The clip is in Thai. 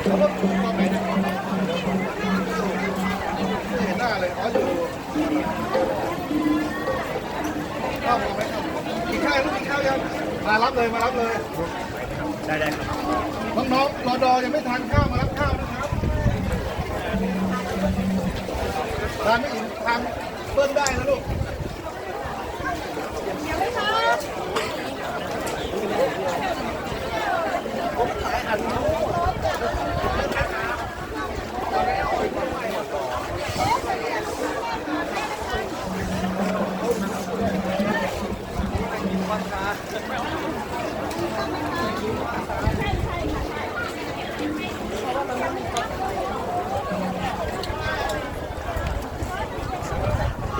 มครับกินข้าวลูกกินข้าวยังมารับเลย มารับเลย ได้ได้ครับน้องๆรอดอยังไม่ทานข้าวมารับข้าวนะครับทานไม่อิ่มทานเบิ้ลได้นะลูกเวัดตา